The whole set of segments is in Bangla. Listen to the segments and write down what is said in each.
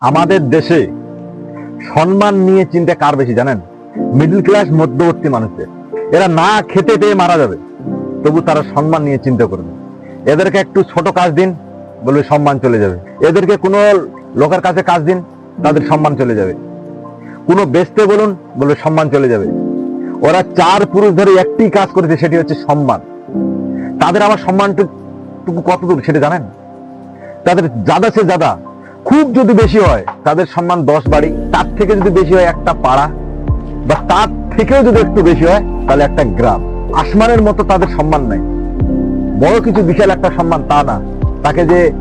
আমাদের দেশে সম্মান নিয়ে চিন্তা কার বেশি জানেন? মিডল ক্লাস মধ্যবর্তী মানুষদের। এরা না খেতে পেয়ে মারা যাবে, তবু তারা সম্মান নিয়ে চিন্তা করবে। এদেরকে একটু ছোট কাজ দিন, বলবে সম্মান চলে যাবে। এদেরকে কোনো লোকের কাছে কাজ দিন, তাদের সম্মান চলে যাবে। কোনো বেচতে বলুন, বলবে সম্মান চলে যাবে। ওরা চার পুরুষ ধরে একটি কাজ করেছে, সেটি হচ্ছে সম্মান। তাদের আমার সম্মানটুকু কতদূর সেটা জানেন? তাদের জাদা সে জাদা খুব যদি বেশি হয়, তাদের সম্মান দশ বাড়ি, তার থেকে যদি বেশি হয় একটা পাড়া, বা তার থেকেও যদি একটু বেশি হয়, তাহলে একটা গ্রাম। আসমানের মতো তাদের সম্মান নাই। বড় কিছু বিশাল একটা সম্মান তা না। তাকে যে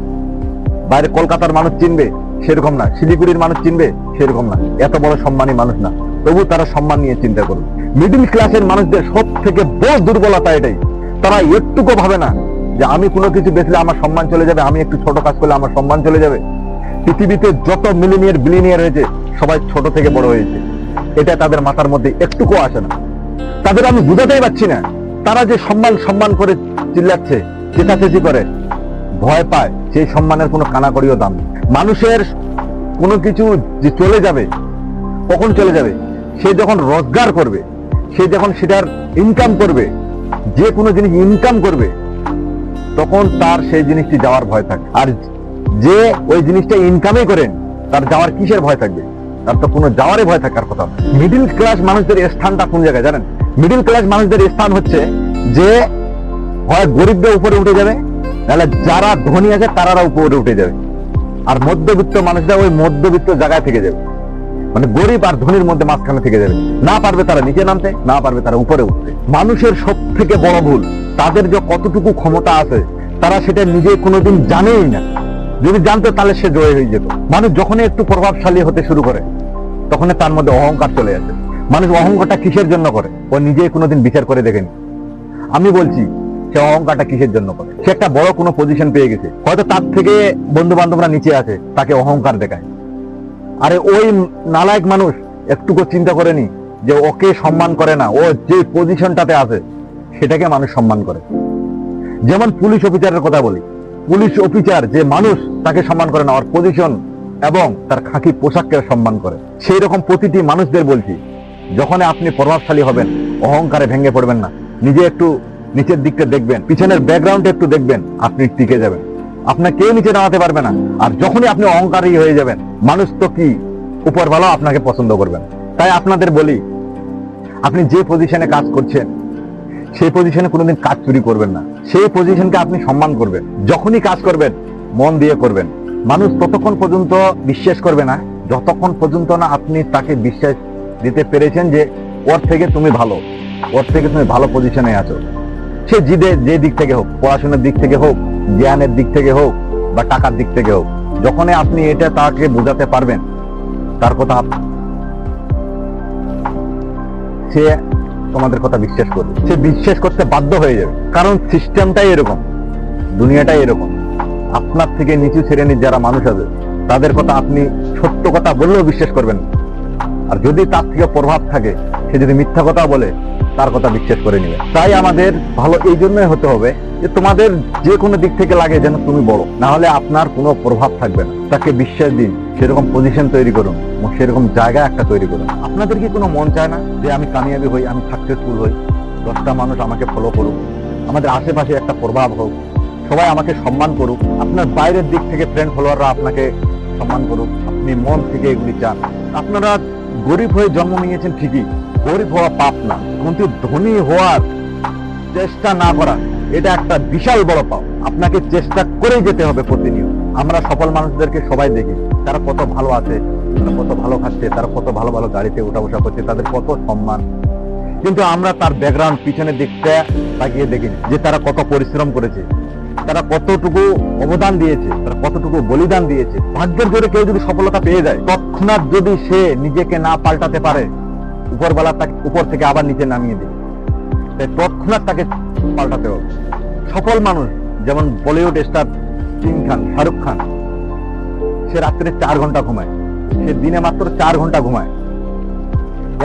বাইরে কলকাতার মানুষ চিনবে, সেরকম না। শিলিগুড়ির মানুষ চিনবে, সেরকম না। এত বড় সম্মানী মানুষ না। তবু তারা সম্মান নিয়ে চিন্তা করবে মিডিল ক্লাসের মানুষদের সব থেকে বড় দুর্বলতা এটাই। তারা একটুকু ভাবে না যে, আমি কোনো কিছু বেচলে আমার সম্মান চলে যাবে, আমি একটু ছোট কাজ করলে আমার সম্মান চলে যাবে। পৃথিবীতে যত মিলিনিয়ার বিলিনিয়ার হয়েছে, সবাই ছোট থেকে বড় হয়েছে। এটা তাদের মাথার মধ্যে একটুকু আসে না। তাদের আমি বুঝাতেই পারছি না। তারা যে সম্মান সম্মান করে চিল্লাচ্ছে, চেঁচাচেঁচি করে, ভয় পায় সেই সম্মানের কোনো কানাকড়িও দাম। মানুষের কোনো কিছু যে চলে যাবে, কখন চলে যাবে? সে যখন রোজগার করবে, সে যখন সেটার ইনকাম করবে, যে কোনো জিনিস ইনকাম করবে, তখন তার সেই জিনিসটি যাওয়ার ভয় থাকে। আর যে ওই জিনিসটা ইনকামই করেন, তার যাওয়ার কিসের ভয় থাকবে? তার তো কোনো যাওয়ারই ভয় থাকার কথা। মিডিল ক্লাস মানুষদের স্থানটা কোন জায়গায় জানেন? মিডিল ক্লাস মানুষদের স্থান হচ্ছে যে হয় গরিবদের উপরে উঠে যাবে, নাহলে যারা ধনী আছে তারা উপরে উঠে যাবে। আর মধ্যবিত্ত মানুষরা ওই মধ্যবিত্ত জায়গায় থেকে যাবে। মানে গরিব আর ধনীর মধ্যে মাঝখানে থেকে যাবে। না পারবে তারা নিচে নামতে, না পারবে তারা উপরে উঠতে। মানুষের সব থেকে বড় ভুল, তাদের যে কতটুকু ক্ষমতা আছে, তারা সেটা নিজে কোনোদিন জানেই না। যদি জানতো তাহলে সে জয় হয়ে যেত। মানুষ যখনই একটু প্রভাবশালী হতে শুরু করে তখন তার মধ্যে অহংকার চলে আসে। মানুষ অহংকারটা কিসের জন্য করে? ও নিজেই কোনোদিন বিচার করে দেখেনি। আমি বলছি, সে অহংকারটা কিসের জন্য করে? সে একটা বড় কোনো পজিশন পেয়ে গেছে। হয়তো তার থেকে বন্ধু বান্ধবরা নিচে আছে, তাকে অহংকার দেখায়। আরে ওই নালায়ক মানুষ একটুকু চিন্তা করেনি যে ওকে সম্মান করে না, ও যে পজিশনটাতে আছে, সেটাকে মানুষ সম্মান করে। যেমন পুলিশ অফিসারের কথা বলি পুলিশ অফিসার যে মানুষ তাকে সম্মান করে না, ওর পজিশন এবং তার খাকি পোশাককে সম্মান করে। সেই রকম প্রতিটি মানুষদের বলছি, যখন আপনি প্রভাবশালী হবেন, অহংকারে ভেঙে পড়বেন না। নিজে একটু নিচের দিকটা দেখবেন, পিছনের ব্যাকগ্রাউন্ড একটু দেখবেন, আপনি টিকে যাবেন। আপনার কেউ নিচে নামাতে পারবে না। আর যখনই আপনি অহংকারী হয়ে যাবেন, মানুষ তো কি উপর ভালো আপনাকে পছন্দ করবেন তাই আপনাদের বলি, আপনি যে পজিশনে কাজ করছেন সেই পজিশনে কোনোদিন কাজ চুরি করবেন না। সেই পজিশনকে আপনি সম্মান করবেন। যখনই কাজ করবেন, মন দিয়ে করবেন। মানুষ ততক্ষণ পর্যন্ত বিশ্বাস করবে না, যতক্ষণ পর্যন্ত না আপনি তাকে বিশ্বাস দিতে পেরেছেন যে ওর থেকে তুমি ভালো, ওর থেকে তুমি ভালো পজিশনে আছো। সে জিদে, যে দিক থেকে হোক, পড়াশোনার দিক থেকে হোক, জ্ঞানের দিক থেকে হোক, বা টাকার দিক থেকে হোক, যখনই আপনি এটা তাকে বোঝাতে পারবেন, তার কথা সে তোমাদের কথা বিশ্বাস করবে সে বিশ্বাস করতে বাধ্য হয়ে যাবে। কারণ সিস্টেমটাই এরকম, দুনিয়াটাই এরকম। আপনার থেকে নিচু শ্রেণির যারা মানুষ আছে, তাদের কথা আপনি সত্য কথা বললেও বিশ্বাস করবেন আর যদি তার থেকে প্রভাব থাকে, সে যদি মিথ্যা কথা বলে তার কথা বিশ্বাস করে নেবে। তাই আমাদের ভালো এই জন্যই হতে হবে যে তোমাদের যে কোনো দিক থেকে লাগে যেন তুমি বড় না হলে আপনার কোনো প্রভাব থাকবে না। তাকে বিশ্বাস দিন, সেরকম পজিশন তৈরি করুন সেরকম জায়গা একটা তৈরি করুন। আপনাদের কি কোনো মন চায় না যে আমি কামিয়াবি হই, আমি সাকসেসফুল হই? দশটা মানুষ আমাকে ফলো করুক। আমাদের আশেপাশে একটা প্রভাব হোক। সবাই আমাকে সম্মান করুক। আপনার বাইরের দিক থেকে ফ্রেন্ড ফলোয়াররা আপনাকে সম্মান করুক। আপনি মন থেকে এগুলি চান। আপনারা গরিব হয়ে জন্ম নিয়েছেন ঠিকই। গরিব হওয়া পাপ না, কিন্তু ধনী হওয়ার চেষ্টা না করা, এটা একটা বিশাল বড় পাপ। আপনাকে চেষ্টা করেই যেতে হবে প্রতিনিয়ত। আমরা সফল মানুষদেরকে সবাই দেখি, তারা কত ভালো আছে, তারা কত ভালো খাচ্ছে, তারা কত ভালো ভালো গাড়িতে উঠা বসা করছে, তাদের কত সম্মান। কিন্তু আমরা তার ব্যাকগ্রাউন্ড পিছনে দিকটা তাকিয়ে দেখিনি যে তারা কত পরিশ্রম করেছে, তারা কতটুকু অবদান দিয়েছে, তারা কতটুকু বলিদান দিয়েছে। ভাগ্যের জোরে কেউ যদি সফলতা পেয়ে যায়, তৎক্ষণাৎ যদি সে নিজেকে না পাল্টাতে পারে উপরবেলা তাকে উপর থেকে আবার নিচে নামিয়ে দেবে তাই তৎক্ষণাৎ তাকে পাল্টাতে হবে। সফল মানুষ, যেমন Bollywood star king Khan, Shahrukh Khan, সে রাত্রে চার ঘণ্টা ঘুমায়। সে দিনে মাত্র চার ঘণ্টা ঘুমায়।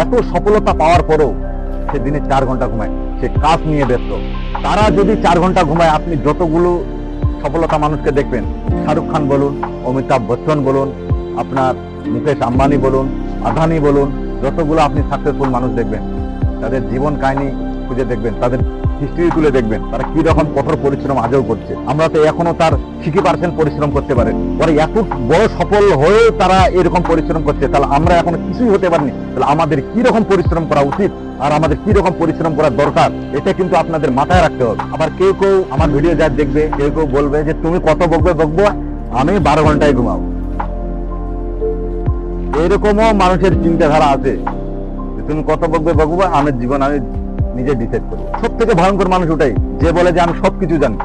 এত সফলতা পাওয়ার পরেও সে দিনে চার ঘণ্টা ঘুমায়। সে কাজ নিয়ে ব্যস্ত। তারা যদি চার ঘণ্টা ঘুমায়, আপনি যতগুলো সফলতা মানুষকে দেখবেন, শাহরুখ খান বলুন, অমিতাভ বচ্চন বলুন, আপনার মুকেশ আম্বানি বলুন, আদানি বলুন যতগুলো আপনি সাকসেসফুল মানুষ দেখবেন, তাদের জীবন কাহিনী খুঁজে দেখবেন, তাদের হিস্ট্রি তুলে দেখবেন, তারা কি রকম কঠোর পরিশ্রম আজও করছে। আমরা তো এখনও তার সিক্সটি পার্সেন্ট পরিশ্রম করতে পারেন। ওরা এত বড় সফল হয়েও তারা এরকম পরিশ্রম করছে, তাহলে আমরা এখন কিছুই হতে পারিনি। তাহলে আমাদের কি রকম পরিশ্রম করা উচিত আর আমাদের কি রকম পরিশ্রম করা দরকার, এটা কিন্তু আপনাদের মাথায় রাখতে হবে। আবার কেউ কেউ আমার ভিডিও যা দেখবে, কেউ কেউ বলবে যে, তুমি কত বকবে বকবো? আমি বারো ঘন্টায় ঘুমাবো। এরকমও মানুষের চিন্তাধারা আছে তুমি কত বকবে বকবো, আমার জীবন আমি নিজে ডিসাইড করব। সব থেকে ভয়ঙ্কর মানুষ ওটাই, যে বলে যে আমি সবকিছু জানি।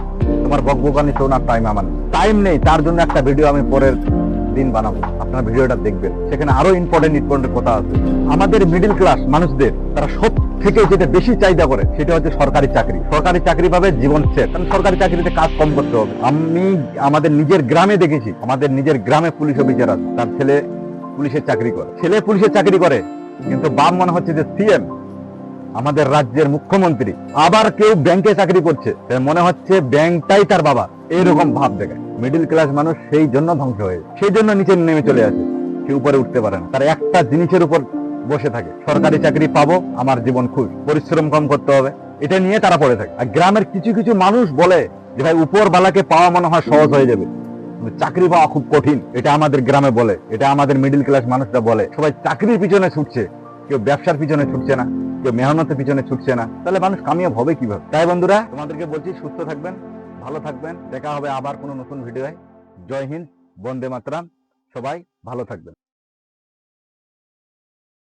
তোমার বকবকানি শোনার টাইম আমার টাইম নেই, তার জন্য একটা ভিডিও আমি পরের দিন বানাবো। আপনারা ভিডিওটা দেখবেন। সেখানে আরও ইম্পর্টেন্ট ইম্পর্টেন্ট কথা আছে। আমাদের মিডিল ক্লাস মানুষদের, তারা সব থেকে যেটা বেশি চাহিদা করে, সেটা হচ্ছে সরকারি চাকরি। সরকারি চাকরি পাবে জীবন সেট কারণ সরকারি চাকরিতে কাজ কম করতে হবে। আমি আমাদের নিজের গ্রামে দেখেছি, আমাদের নিজের গ্রামে পুলিশ অফিসার আছে। তার ছেলে পুলিশের চাকরি করে। ছেলে পুলিশের চাকরি করে, কিন্তু বাপ মনে হচ্ছে যে সিএম, আমাদের রাজ্যের মুখ্যমন্ত্রী। আবার কেউ ব্যাংকে চাকরি করছে মনে হচ্ছে ব্যাংকটাই তার বাবা। এইরকম ভাব দেখায় মিডিল ক্লাস মানুষ সেই জন্য ধ্বংস হয়ে সেই জন্য নিচে নেমে চলে আসে। কেউ উপরে উঠতে পারে না। তার একটা জিনিসের উপর বসে থাকে। সরকারি চাকরি পাবো, আমার জীবন খুশ। পরিশ্রম কম করতে হবে। এটা নিয়ে তারা পড়ে থাকে। আর গ্রামের কিছু কিছু মানুষ বলে যে, ভাই উপর বালাকে পাওয়া মনে হয় সহজ হয়ে যাবে। চাকরি পাওয়া খুব কঠিন, এটা আমাদের গ্রামে বলে, এটা আমাদের মিডিল ক্লাস মানুষরা বলে। সবাই চাকরির পিছনে ছুটছে, কেউ ব্যবসার পিছনে ছুটছে না, কেউ মেহনতের পিছনে ছুটছে না। তাহলে মানুষ কামিয়াব হবে কীভাবে? তাই বন্ধুরা, তোমাদেরকে বলছি, সুস্থ থাকবেন, ভালো থাকবেন। দেখা হবে আবার কোনো নতুন ভিডিওয় জয় হিন্দ, বন্দে মাতরাম। সবাই ভালো থাকবেন।